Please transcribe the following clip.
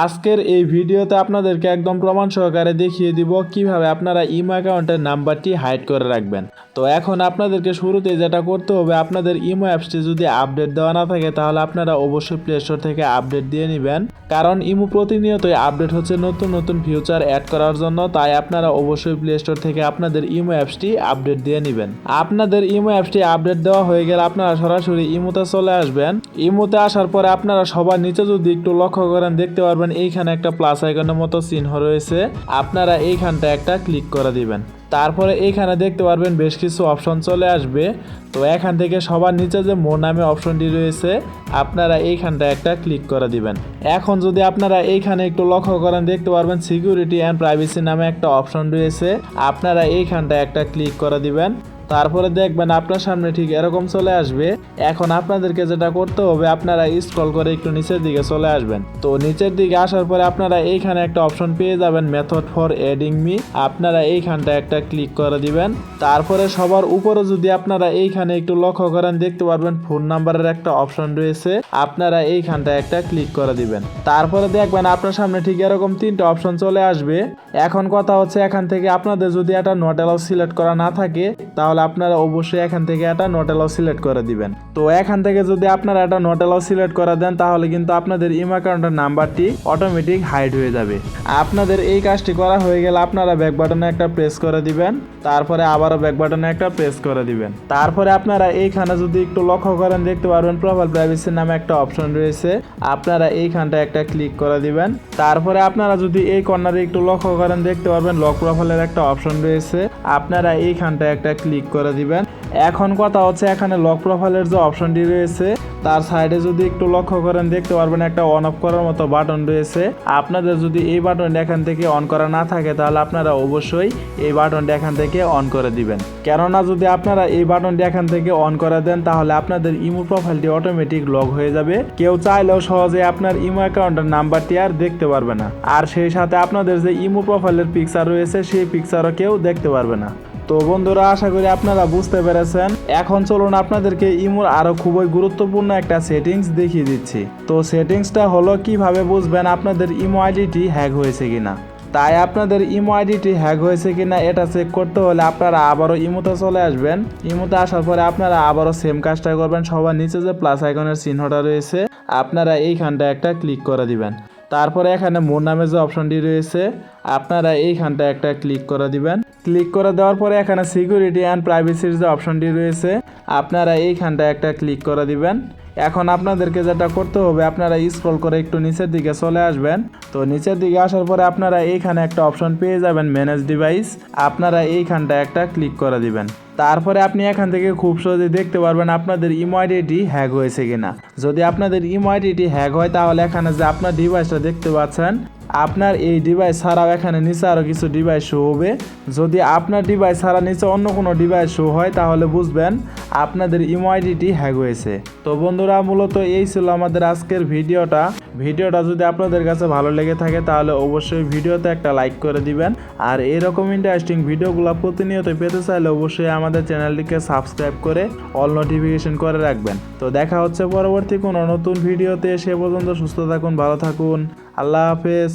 আজকের এই ভিডিওতে আপনাদেরকে একদম প্রমাণ সহকারে দেখিয়ে দিব কীভাবে আপনারা ইমো অ্যাকাউন্টের নাম্বারটি হাইড করে রাখবেন। তো এখন আপনাদেরকে শুরুতে যেটা করতে হবে, আপনাদের ইমো অ্যাপসটি যদি আপডেট দেওয়া না থাকে, তাহলে আপনারা অবশ্যই প্লে স্টোর থেকে আপডেট দিয়ে নেবেন। কারণ ইমো প্রতিনিয়তই আপডেট হচ্ছে নতুন নতুন ফিউচার অ্যাড করার জন্য, তাই আপনারা অবশ্যই প্লে স্টোর থেকে আপনাদের ইমো অ্যাপসটি আপডেট দিয়ে নেবেন। আপনাদের ইমো অ্যাপসটি আপডেট দেওয়া হয়ে গেলে আপনারা সরাসরি ইমোতে চলে আসবেন। ইমোতে আসার পরে আপনারা সবার নিচে যদি একটু লক্ষ্য করেন, দেখতে পারবেন এইখানে একটা প্লাস আইকনের মতো চিহ্ন রয়েছে। আপনারা এইখানটা একটা ক্লিক করে দিবেন। তারপরে এইখানে দেখতে পারবেন বেশ কিছু অপশন চলে আসবে। তো এখান থেকে সবার নিচে যে মোর নামে অপশনটি রয়েছে, আপনারা এইখানটা একটা ক্লিক করে দিবেন। এখন যদি আপনারা এইখানে একটু লক্ষ্য করেন, দেখতে পারবেন সিকিউরিটি অ্যান্ড প্রাইভেসি নামে একটা অপশন রয়েছে। আপনারা এইখানটা একটা ক্লিক করে দিবেন। তারপরে দেখবেন আপনার সামনে ঠিক এরকম চলে আসবে। এখন আপনাদেরকে যেটা করতে হবে, আপনারা স্ক্রল করে একটু নিচের দিকে চলে আসবেন। তো নিচের দিকে আসার পরে আপনারা এইখানে একটা অপশন পেয়ে যাবেন মেথড ফর এডিং মি আপনারা এইখানটা একটা ক্লিক করে দিবেন। তারপরে সবার উপরে যদি আপনারা এইখানে একটু লক্ষ্য করেন, দেখতে পারবেন ফোন নাম্বারের একটা অপশন রয়েছে। আপনারা এইখানটা একটা ক্লিক করে দিবেন। তারপরে দেখবেন আপনার সামনে ঠিক এরকম তিনটা অপশন চলে আসবে। এখন কথা হচ্ছে এখান থেকে আপনাদের যদি একটা নোট অ্যালাউ সিলেক্ট করা না থাকে, তাহলে আপনারা অবশ্যই এখান থেকে একটা নোট অ্যালাউ সিলেক্ট করে দিবেন। তো এখান থেকে যদি আপনারা একটা নোট অ্যালাউ সিলেক্ট করে দেন, তাহলে কিন্তু আপনাদের ইম অ্যাকাউন্টের নাম্বারটি অটোমেটিক হাইড হয়ে যাবে। আপনাদের এই কাজটি করা হয়ে গেলে আপনারা ব্যাক বাটনে একটা প্রেস করে দিবেন, তারপরে আবারও ব্যাক বাটনে একটা প্রেস করে দিবেন। তারপরে আপনারা এইখানে যদি একটু লক্ষ্য করেন, দেখতে পারবেন প্রোফাইল প্রাইভেসি নামে একটা অপশন রয়েছে। আপনারা এইখানটা একটা ক্লিক করে দিবেন। তারপরে আপনারা যদি এই কর্নারে একটু লক্ষ্য করেন, দেখতে পারবেন লক প্রোফাইলের একটা অপশন রয়েছে। আপনারা এইখানটা একটা ক্লিক করে দিবেন। এখন কথা হচ্ছে এখানে লক প্রোফাইলের যে অপশনটি রয়েছে, তার সাইডে যদি একটু লক্ষ্য করেন, দেখতে পারবেন একটা অন অফ করার মতো বাটন রয়েছে। আপনাদের যদি এই বাটনটা এখান থেকে অন করা না থাকে, তাহলে আপনারা অবশ্যই এই বাটনটা এখান থেকে অন করে দিবেন। কেননা যদি আপনারা এই বাটনটি এখান থেকে অন করে দেন, তাহলে আপনাদের ইমো প্রোফাইলটি অটোমেটিক লগ হয়ে যাবে। কেউ চাইলেও সহজে আপনার ইমো অ্যাকাউন্টের নাম্বারটি আর দেখতে পারবে না। আর সেই সাথে আপনাদের যে ইমো প্রোফাইলের পিকচার রয়েছে, সেই পিকচারও কেউ দেখতে পারবে না। তো বন্ধুরা, আশা করি আপনারা বুঝতে পেরেছেন। এখন চলুন আপনাদেরকে ইমোর আরও খুবই গুরুত্বপূর্ণ একটা সেটিংস দেখিয়ে দিচ্ছি। তো সেটিংসটা হলো কীভাবে বুঝবেন আপনাদের ইমো আইডিটি হ্যাক হয়েছে কিনা। তাই আপনাদের ইমো আইডিটি হ্যাক হয়েছে কিনা এটা চেক করতে হলে আপনারা আবারও ইমোতে চলে আসবেন। ইমোতে আসার পরে আপনারা আবারও সেম কাজটা করবেন। সবার নিচে যে প্লাস আইকনের চিহ্নটা রয়েছে, আপনারা এইখানটা একটা ক্লিক করে দিবেন। তারপরে এখানে মোর নামে যে অপশনটি রয়েছে, আপনারা এইখানটা একটা ক্লিক করে দিবেন। ক্লিক করে দেওয়ার পরে এখানে সিকিউরিটি অ্যান্ড প্রাইভেসির যে অপশনটি রয়েছে, আপনারা এইখানটা একটা ক্লিক করে দিবেন। এখন আপনাদেরকে যেটা করতে হবে, আপনারা স্ক্রল করে একটু নিচের দিকে চলে আসবেন। তো নিচের দিকে আসার পরে আপনারা এইখানে একটা অপশন পেয়ে যাবেন, ম্যানেজ ডিভাইস। আপনারা এইখানটা একটা ক্লিক করে দিবেন। তারপরে আপনি এখান থেকে খুব সহজে দেখতে পারবেন আপনাদের ইমো আইডিটি হ্যাক হয়েছে কিনা। যদি আপনাদের ইমো আইডিটি হ্যাক হয়, তাহলে এখানে যে আপনার ডিভাইসটা দেখতে পাচ্ছেন, আপনার এই ডিভাইস ছাড়াও এখানে নিচে আরও কিছু ডিভাইস শো হবে। যদি আপনার ডিভাইস ছাড়া নিচে অন্য কোনো ডিভাইস শো হয়, তাহলে বুঝবেন আপনাদের ইমো আইডিটি হ্যাক হয়েছে। তো বন্ধুরা, মূলত এই ছিল আমাদের আজকের ভিডিওটা। ভিডিওটা যদি আপনাদের কাছে ভালো লেগে থাকে, তাহলে অবশ্যই ভিডিওতে একটা লাইক করে দিবেন। আর এরকম ইন্টারেস্টিং ভিডিওগুলো প্রতিনিয়ত পেতে চাইলে অবশ্যই আমাদের চ্যানেলটিকে সাবস্ক্রাইব করে অল নোটিফিকেশন করে রাখবেন। তো দেখা হচ্ছে পরবর্তী কোনো নতুন ভিডিওতে, সে পর্যন্ত সুস্থ থাকুন, ভালো থাকুন। আল্লাহ হাফেজ।